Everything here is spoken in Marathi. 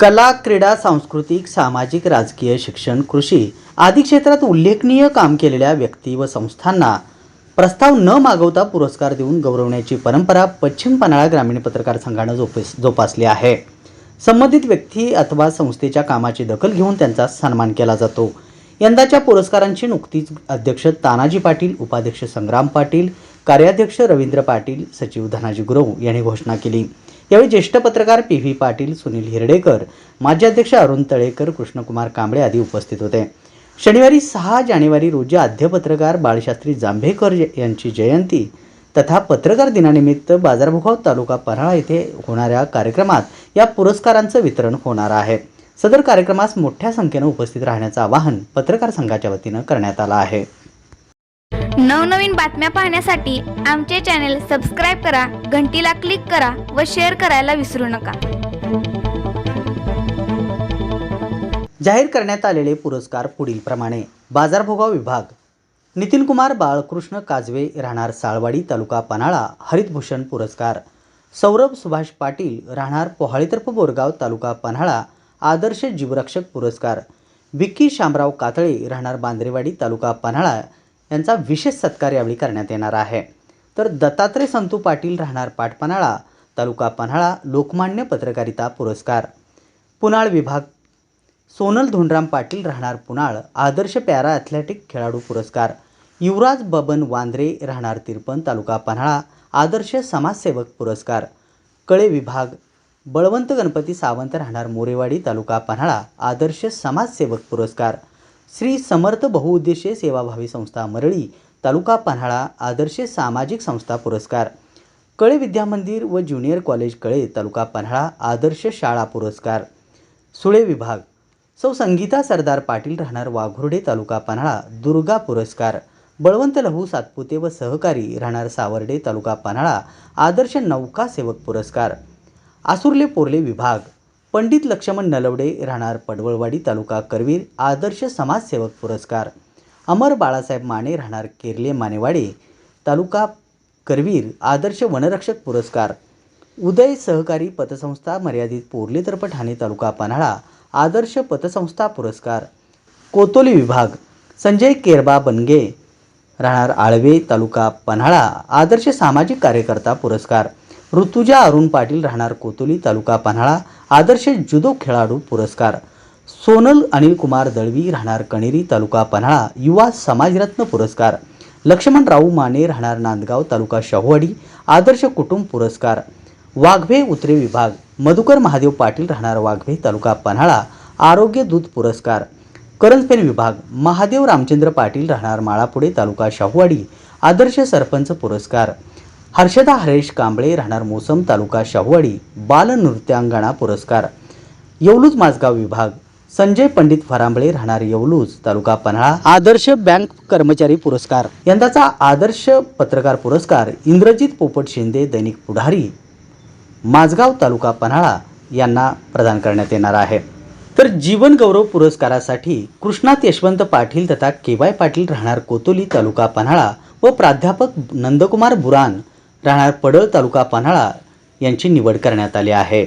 कला क्रीडा सांस्कृतिक सामाजिक राजकीय शिक्षण कृषी आदी क्षेत्रात उल्लेखनीय काम केलेल्या व्यक्ती व संस्थांना प्रस्ताव न मागवता पुरस्कार देऊन गौरवण्याची परंपरा पश्चिम पन्हाळा ग्रामीण पत्रकार संघानं जोपस जोपासली आहे. संबंधित व्यक्ती अथवा संस्थेच्या कामाची दखल घेऊन त्यांचा सन्मान केला जातो. यंदाच्या पुरस्कारांची नुकतीच अध्यक्ष तानाजी पाटील उपाध्यक्ष संग्राम पाटील कार्याध्यक्ष रवींद्र पाटील सचिव धनाजी गुरव यांनी घोषणा केली. यावेळी ज्येष्ठ पत्रकार पी व्ही पाटील सुनील हिरडेकर माजी अध्यक्ष अरुण तळेकर कृष्णकुमार कांबळे आदी उपस्थित होते. शनिवारी सहा जानेवारी रोजी आद्य पत्रकार बाळशास्त्री जांभेकर यांची जयंती तथा पत्रकार दिनानिमित्त बाजारभुगाव तालुका पन्हाळा येथे होणाऱ्या कार्यक्रमात या पुरस्कारांचं वितरण होणार आहे. सदर कार्यक्रमास मोठ्या संख्येनं उपस्थित राहण्याचं आवाहन पत्रकार संघाच्या वतीनं करण्यात आलं आहे. नवनवीन बातम्या पाहण्यासाठी आमचे चॅनेल सबस्क्राईब करा घंटीला क्लिक करा व शेअर करायला विसरू नका. जाहीर करण्यात आलेले पुरस्कार पुढील प्रमाणे. बाजारभोगाव विभाग. नितीन कुमार बाळकृष्ण काजवे राहणार साळवाडी तालुका पन्हाळा हरितभूषण पुरस्कार. सौरभ सुभाष पाटील राहणार पोहाळीतर्फ बोरगाव तालुका पन्हाळा आदर्श जीवरक्षक पुरस्कार. विक्की शामराव कातळे राहणार बांद्रेवाडी तालुका पन्हाळा यांचा विशेष सत्कार यावेळी करण्यात येणार आहे. तर दत्तात्रय संतू पाटील राहणार पाटपन्हाळा तालुका पन्हाळा लोकमान्य पत्रकारिता पुरस्कार. पुनाळ विभाग. सोनल धोंडराम पाटील राहणार पुनाळ आदर्श पॅरा ॲथलेटिक खेळाडू पुरस्कार. युवराज बबन वांद्रे राहणार तिरपण तालुका पन्हाळा आदर्श समाजसेवक पुरस्कार. कळे विभाग. बळवंत गणपती सावंत राहणार मोरेवाडी तालुका पन्हाळा आदर्श समाजसेवक पुरस्कार. श्री समर्थ बहुउद्देशीय सेवाभावी संस्था मरळी तालुका पन्हाळा आदर्श सामाजिक संस्था पुरस्कार. कळे विद्यामंदिर व ज्युनियर कॉलेज कळे तालुका पन्हाळा आदर्श शाळा पुरस्कार. सुळे विभाग. सौ संगीता सरदार पाटील राहणार वाघुर्डे तालुका पन्हाळा दुर्गा पुरस्कार. बळवंत लहू सातपुते व सहकारी राहणार सावर्डे तालुका पन्हाळा आदर्श नौका सेवक पुरस्कार. आसुर्ले पोर्ले विभाग. पंडित लक्ष्मण नलवडे राहणार पडवळवाडी तालुका करवीर आदर्श समाजसेवक पुरस्कार. अमर बाळासाहेब माने राहणार केरले मानेवाडे तालुका करवीर आदर्श वनरक्षक पुरस्कार. उदय सहकारी पतसंस्था मर्यादित पोर्लेतर्फ ठाणे तालुका पन्हाळा आदर्श पतसंस्था पुरस्कार. कोतोली विभाग संजय केरबा बनगे राहणार आळवे तालुका पन्हाळा आदर्श सामाजिक कार्यकर्ता पुरस्कार. ऋतुजा अरुण पाटील राहणार कोतोली तालुका पन्हाळा. आदर्श जुदो खेळाडू पुरस्कार. सोनल अनिल कुमार दळवी राहणार कणेरी तालुका पन्हाळा. युवा समाजरत्न पुरस्कार. लक्ष्मणराव माने राहणार नांदगाव तालुका शाहूवाडी. आदर्श कुटुंब पुरस्कार. वाघवे उतरे विभाग. मधुकर महादेव पाटील राहणार वाघवे तालुका पन्हाळा. आरोग्य दूत पुरस्कार. करंजपेन विभाग. महादेव रामचंद्र पाटील राहणार माळापुडे तालुका शाहूवाडी. आदर्श सरपंच पुरस्कार. हर्षदा हरेश कांबळे राहणार मोसम तालुका शाहूवाडी बालनृत्यांगणा पुरस्कार. येवलूज माझगाव विभाग. संजय पंडित फरांबळे राहणार येवलूज तालुका पन्हाळा. आदर्श बँक कर्मचारी पुरस्कार. यंदाचा आदर्श पत्रकार पुरस्कार इंद्रजित पोपट शिंदे दैनिक पुढारी. माझगाव तालुका पन्हाळा यांना प्रदान करण्यात येणार आहे. तर जीवनगौरव पुरस्कारासाठी कृष्णात यशवंत पाटील तथा के वाय पाटील राहणार कोतोली तालुका पन्हाळा व प्राध्यापक नंदकुमार बुरान राहणार पडळ तालुका पन्हाळा यांची निवड करण्यात आली आहे.